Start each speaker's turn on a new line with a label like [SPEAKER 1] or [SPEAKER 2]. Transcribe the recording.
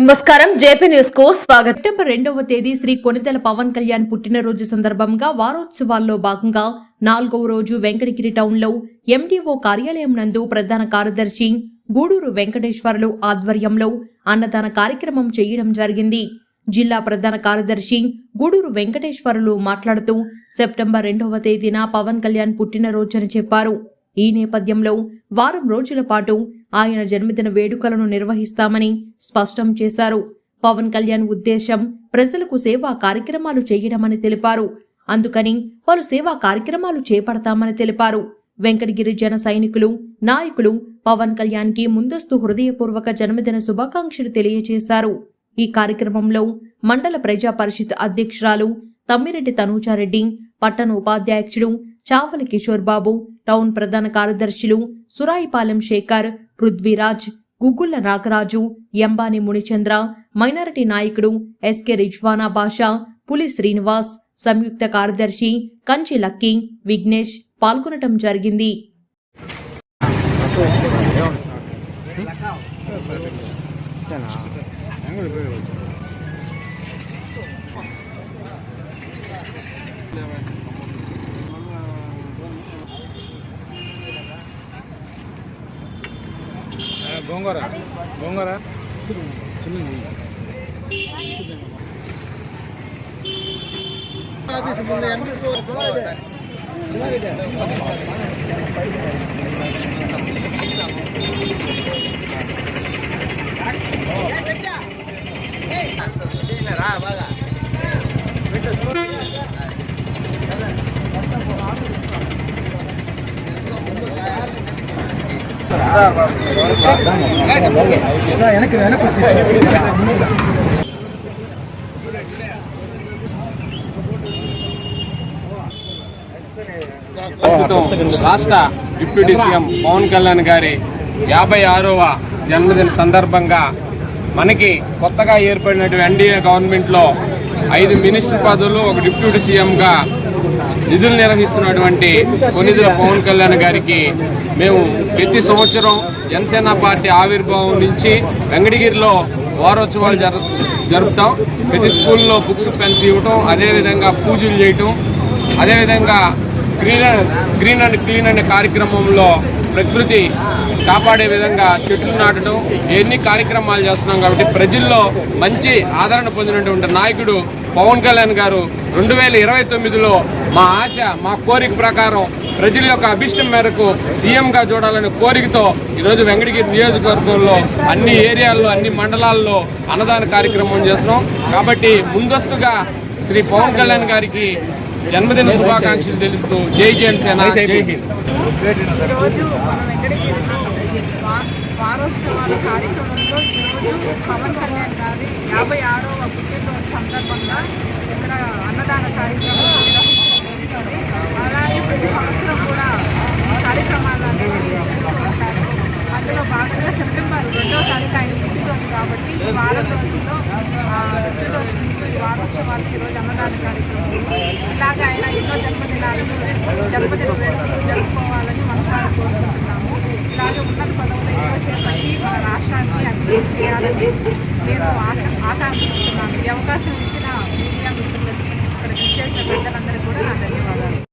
[SPEAKER 1] నమస్కారం జేపీ న్యూస్కు స్వాగతం.
[SPEAKER 2] సెప్టెంబర్ రెండవ తేదీ శ్రీ కొనితెల పవన్ కళ్యాణ్ పుట్టినరోజు సందర్భంగా వారోత్సవాల్లో భాగంగా నాలుగవ రోజు వెంకటగిరి టౌన్లో ఎండిఓ కార్యాలయం నందు ప్రధాన కార్యదర్శి గూడూరు వెంకటేశ్వర్లు ఆధ్వర్యంలో అన్నదాన కార్యక్రమం చేయడం జరిగింది. జిల్లా ప్రధాన కార్యదర్శి గూడూరు వెంకటేశ్వర్లు మాట్లాడుతూ సెప్టెంబర్ రెండవ తేదీన పవన్ కళ్యాణ్ పుట్టినరోజని చెప్పారు. ఈ నేపథ్యంలో వారం రోజుల పాటు ఆయన జన్మదిన వేడుకలను నిర్వహిస్తామని స్పష్టం చేశారు. పవన్ కళ్యాణ్ ఉద్దేశం ప్రజలకు సేవా కార్యక్రమాలు చేయడమని తెలిపారు. అందుకని పలు సేవా కార్యక్రమాలు చేపడతామని తెలిపారు. వెంకటగిరి జన సైనికులు నాయకులు పవన్ కళ్యాణ్కి ముందస్తు హృదయపూర్వక జన్మదిన శుభాకాంక్షలు తెలియజేశారు. ఈ కార్యక్రమంలో మండల ప్రజా పరిషత్ అధ్యక్షురాలు తమ్మిరెడ్డి తనూజారెడ్డి పట్టణ ఉపాధ్యాయుడు చావల కిషోర్ బాబు టౌన్ ప్రధాన కార్యదర్శులు సురాయిపాలెం శేఖర్ పృథ్వీరాజ్ గుగ్గుళ్ళ నాగరాజు ఎంబాని మునిచంద్ర మైనారిటీ నాయకుడు ఎస్కే రిజ్వానా బాషా పులి శ్రీనివాస్ సంయుక్త కార్యదర్శి కంచి లక్కీ విఘ్నేష్ పాల్గొనటం జరిగింది
[SPEAKER 3] గోంగూర గోంగూర எனக்கு எனக்கு
[SPEAKER 4] ప్రస్తుతం రాష్ట్ర డిప్యూటీ సీఎం పవన్ కళ్యాణ్ గారి యాభై ఆరవ జన్మదిన సందర్భంగా మనకి కొత్తగా ఏర్పడినటువంటి ఎన్డీఏ గవర్నమెంట్లో ఐదు మినిస్టర్ పదవులు ఒక డిప్యూటీ సీఎంగా నిధులు నిర్వహిస్తున్నటువంటి కొనిధుల పవన్ కళ్యాణ్ గారికి మేము ప్రతి సంవత్సరం జనసేన పార్టీ ఆవిర్భావం నుంచి వెంకటగిరిలో వారోత్సవాలు జరు జరుపుతాం. ప్రతి స్కూల్లో బుక్స్ పెన్స్ ఇవ్వటం అదేవిధంగా పూజలు చేయటం అదేవిధంగా గ్రీన్ గ్రీన్ అండ్ క్లీన్ అనే కార్యక్రమంలో ప్రకృతి కాపాడే విధంగా చెట్లు నాటడం ఎన్ని కార్యక్రమాలు చేస్తున్నాం కాబట్టి ప్రజల్లో మంచి ఆదరణ పొందినటువంటి నాయకుడు పవన్ కళ్యాణ్ గారు రెండు వేల ఇరవై తొమ్మిదిలో మా ఆశ మా కోరిక ప్రకారం ప్రజల యొక్క అభిష్టం మేరకు సీఎంగా చూడాలనే కోరికతో ఈరోజు వెంకటగిరి నియోజకవర్గంలో అన్ని ఏరియాల్లో అన్ని మండలాల్లో అన్నదాన కార్యక్రమం చేస్తున్నాం. కాబట్టి ముందస్తుగా శ్రీ పవన్ కళ్యాణ్ గారికి జన్మదిన శుభాకాంక్షలు తెలుపుతూ జై జనసేన
[SPEAKER 5] వారోత్సవాల కార్యక్రమంలో ఈరోజు పవన్ కళ్యాణ్ గారి యాభై ఆరవ పుట్టినరోజు సందర్భంగా ఇక్కడ అన్నదాన కార్యక్రమం జరుగుతుంది. అలాగే ప్రతి సంవత్సరం కూడా ఈ కార్యక్రమాలు అనేవి చేస్తూ ఉంటారు. అందులో భాగంగా సెప్టెంబర్ రెండో తారీఖు ఆయన పుట్టినరోజు కాబట్టి ఈ వారం రోజుల్లో ఆ, పుట్టినరోజు ముందు ఈ వారోత్సవాలు ఈరోజు అన్నదాన కార్యక్రమం ఇలాగ ఆయన ఎన్నో జన్మదినాలను జన్మదిన వేడుకలు జరుపుకోవాలని మనసారా కోరుకుంటున్నాము. ఇలాగే ఉన్నత పదవులు ఎన్నో చేపట్టి మన రాష్ట్రాన్ని అభివృద్ధి చేయాలని నేను ఆకాంక్షిస్తున్నాను ఈ అవకాశం ఇచ్చిన మీడియా మిత్రులకి ఇక్కడ విచ్చేసిన పెద్దలందరికీ కూడా నా ధన్యవాదాలు.